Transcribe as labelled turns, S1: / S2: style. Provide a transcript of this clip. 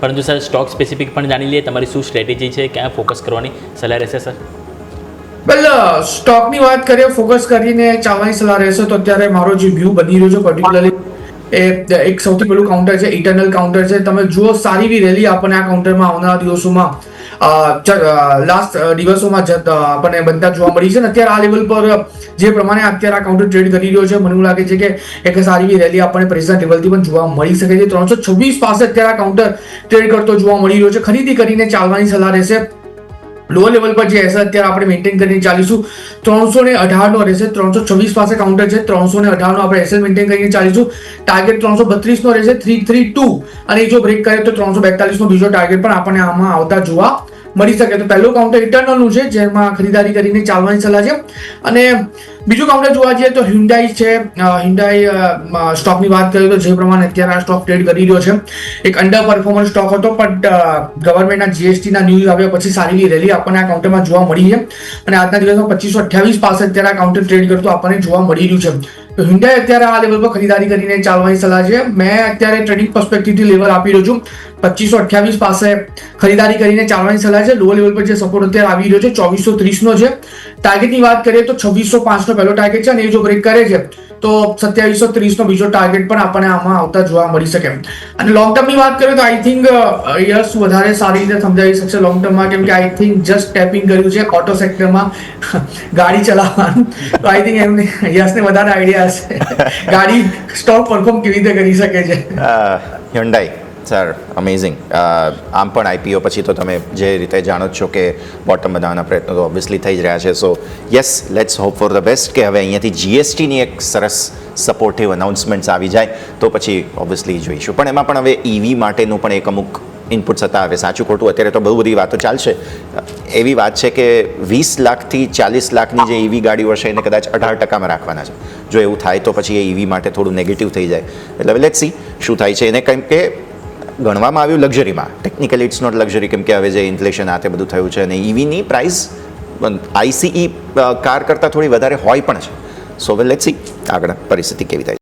S1: પરંતુ sir stock specific પણ જાણી લઈએ, તમારી શું સ્ટ્રેટેજી છે, ક્યાં ફોકસ કરવાની સલાહ રહેશે, સર?
S2: વેલ સ્ટોકની વાત કરીએ ફોકસ કરીને ચાલવાની સલાહ રહેશે, તો અત્યારે મારો જે વ્યૂ બની રહ્યો છે પર્ટિક્યુલરલી એ એક સૌથી પહેલું કાઉન્ટર છે ઇટરનલ કાઉન્ટર છે. તમે જુઓ, સારી એવી રેલી આપણને આ કાઉન્ટરમાં આવનારા દિવસોમાં લાસ્ટ દિવસોમાં આપણને બનતા જોવા મળી છે ને. અત્યારે આ લેવલ પર જે પ્રમાણે અત્યારે આ કાઉન્ટર ટ્રેડ કરી રહ્યો છે, મને એવું લાગે છે કે એક સારી એવી રેલી આપણને પ્રેઝન્ટ લેવલથી પણ જોવા મળી શકે છે. ત્રણસો છવ્વીસ પાસે અત્યારે આ કાઉન્ટર ટ્રેડ કરતો જોવા મળી રહ્યો છે. ખરીદી કરીને ચાલવાની સલાહ રહેશે. લો લેવલ પર જે હશે અત્યારે આપણે મેન્ટેન કરીને ચાલીશું. ત્રણસો ને અઢારનો રહેશે ત્રણસો છવ્વીસ પાસે કાઉન્ટર છે, ત્રણસો ને અઢારનો આપણે એસએલ મેન્ટેન કરીને ચાલીશું. ટાર્ગેટ ત્રણસો બત્રીસનો રહેશે થ્રી થ્રી ટુ અને એ જો બ્રેક કરે તો ત્રણસો બેતાલીસનો બીજો ટાર્ગેટ પણ આપણને આમાં આવતા જોવા મળી શકે. તો પહેલું કાઉન્ટર ઇન્ટરનલનું છે, જેમાં ખરીદારી કરીને ચાલવાની સલાહ છે. અને બીજું કાઉન્ટર જોવા જઈએ તો હ્યુન્ડાઈ છે. હ્યુન્ડાઈ સ્ટોકની વાત કરીએ તો જે પ્રમાણે અત્યારે આ સ્ટોક ટ્રેડ કરી રહ્યો છે. એક અંડર પરફોર્મન્સ સ્ટોક હતો પણ ગવર્મેન્ટના જીએસટીના ન્યૂઝ આવ્યા પછી સારી રેલી આપણને આ કાઉન્ટરમાં જોવા મળી છે. અને આજના દિવસમાં પચીસો અઠ્યાવીસ પાસે અત્યારે આ કાઉન્ટર ટ્રેડ કરતો આપણને જોવા મળી રહ્યું છે. તો હ્યુન્ડાઈ અત્યારે આ લેવલ પર ખરીદારી કરીને ચાલવાની સલાહ છે. મેં અત્યારે ટ્રેડિંગ પર્સપેક્ટિવથી લેવલ આપી રહ્યો છું. પચીસો અઠ્યાવીસ પાસે ખરીદારી કરીને ચાલવાની સલાહ છે. લો લેવલ પર જે સપોર્ટ અત્યારે આવી રહ્યો છે, ચોવીસો ત્રીસનો છે. ટાર્ગેટની વાત કરીએ તો છવ્વીસો પાંચનો પહેલો ટાર્ગેટ છે અને એ જો બ્રેક કરે છે તો સત્યાવીસો ત્રીસનો બીજો ટાર્ગેટ પણ આપણને આમાં આવતા જોવા મળી શકે અને લોંગ ટર્મની વાત કરીએ તો આઈ થિંક યસ, વધારે સારી રીતે સમજાવી શકશે લોંગ ટર્મમાં કેમ કે આઈ થિંક જસ્ટ ટેપિંગ કર્યું છે ઓટો સેક્ટરમાં ગાડી ચલાવવાનું. તો આઈ થિંક એમને, યસને વધારે આઈડિયા હશે. ગાડી સ્ટોક પરફોર્મ કેવી રીતે કરી શકે છે?
S3: હ્યુન્ડાઈ સર અમેઝિંગ આમ પણ આઈપીઓ પછી તો તમે જે રીતે જાણો છો કે બોટમ બનાવવાના પ્રયત્નો તો ઓબ્વિયસલી થઈ જ રહ્યા છે. So yes let's hope for the best કે હવે અહીંયાથી જીએસટીની એક સરસ સપોર્ટિવ અનાઉન્સમેન્ટ્સ આવી જાય તો પછી ઓબ્વિયસલી જોઈશું. પણ એમાં પણ હવે ઈવી માટેનું પણ એક અમુક ઇનપુટ્સ હતા. હવે સાચું ખોટું અત્યારે તો બહુ બધી વાતો ચાલશે. એવી વાત છે કે વીસ લાખથી ચાલીસ લાખની જે ઈવી ગાડીઓ હશે એને કદાચ અઢાર ટકામાં રાખવાના છે. જો એવું થાય તો પછી એ ઈવી માટે થોડું નેગેટિવ થઈ જાય. એટલે લેટ સી શું થાય છે. એને કંઈક કે ગણવામાં આવ્યું લક્ઝરીમાં. ટેકનિકલી ઇટ્સ નોટ લક્ઝરી કેમ કે હવે જે ઇન્ફ્લેશન આ તે બધું થયું છે અને ઈવીની પ્રાઇસ આઈસીઈ કાર કરતાં થોડી વધારે હોય પણ છે. સો વેલ લેટ સી આગળ પરિસ્થિતિ કેવી થાય